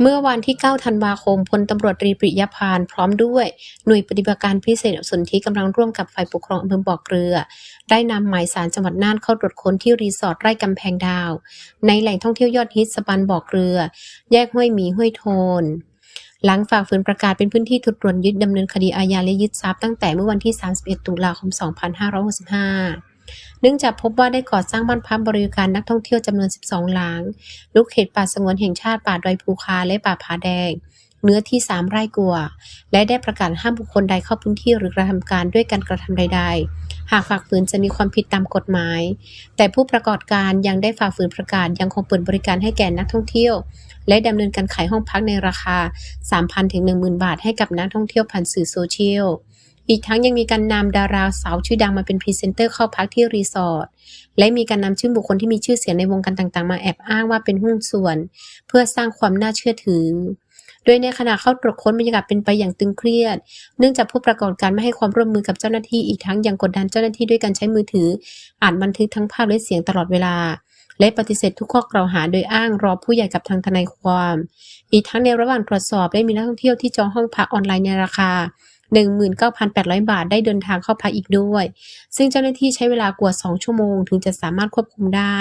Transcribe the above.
เมื่อวันที่ 9 ธันวาคมพลตำรวจตรีปริยพานพร้อมด้วยหน่วยปฏิบัติการพิเศษสนธิกำลังร่วมกับฝ่ายปกครองอำเภอบ่อเกลือ ได้นำหมายสารจังหวัดน่านเข้าตรวจค้นที่รีสอร์ทไร่กำแพงดาว ในแหล่งท่องเที่ยวยอดฮิตสปันบ่อเกลือ แยกห้วยหมีห้วยโทนหลังฝ่าฝืนประกาศเป็นพื้นที่ถูกตรวจยึดดำเนินคดีอาญาและยึดทรัพย์ตั้งแต่เมื่อวันที่ 31 ตุลาคม 2565 เนื่องจากพบว่าได้ก่อสร้างบ้านพักบริการนักท่องเที่ยวจำนวน 12 หลังลุกเขตป่าสงวนแห่งชาติป่าดอยภูคาและป่าผาแดง เนื้อที่ 3 ไร่กว่าและได้ประกาศห้ามบุคคลใดเข้าพื้นที่หรือกระทำการด้วยการกระทำใด ๆ หากฝ่าฝืนจะมีความผิดตามกฎหมาย แต่ผู้ประกอบการยังได้ฝ่าฝืนประกาศยังคงเปิดบริการให้แก่นักท่องเที่ยว และดำเนินการขายห้องพักในราคา 3,000ถึง10,000 บาทให้กับนักท่องเที่ยวผ่านสื่อโซเชียล อีกทั้งยังมีการนำดาราสาวชื่อดังมาเป็นพรีเซนเตอร์เข้าพักที่รีสอร์ท และมีการนำชื่อบุคคลที่มีชื่อเสียงในวงการต่างๆ มาแอบอ้างว่าเป็นหุ้นส่วน เพื่อสร้างความน่าเชื่อถือ โดยในขณะเข้าตรวจค้นบรรยากาศเป็นไปอย่างตึงเครียด เนื่องจากผู้ประกอบการไม่ให้ความร่วมมือกับเจ้าหน้าที่อีกทั้งยังกดดันเจ้าหน้าที่ด้วยการใช้มือถืออ่านบันทึกทั้งภาพและเสียงตลอดเวลาและปฏิเสธทุกข้อกล่าวหาโดยอ้างรอผู้ใหญ่กับทางทนายความ อีกทั้งในระหว่างตรวจสอบได้มีนักท่องเที่ยวที่จองห้องพักออนไลน์ในราคา 19,800 บาทได้เดินทางเข้าพักอีกด้วย ซึ่งเจ้าหน้าที่ใช้เวลากว่า 2 ชั่วโมงถึงจะสามารถควบคุมได้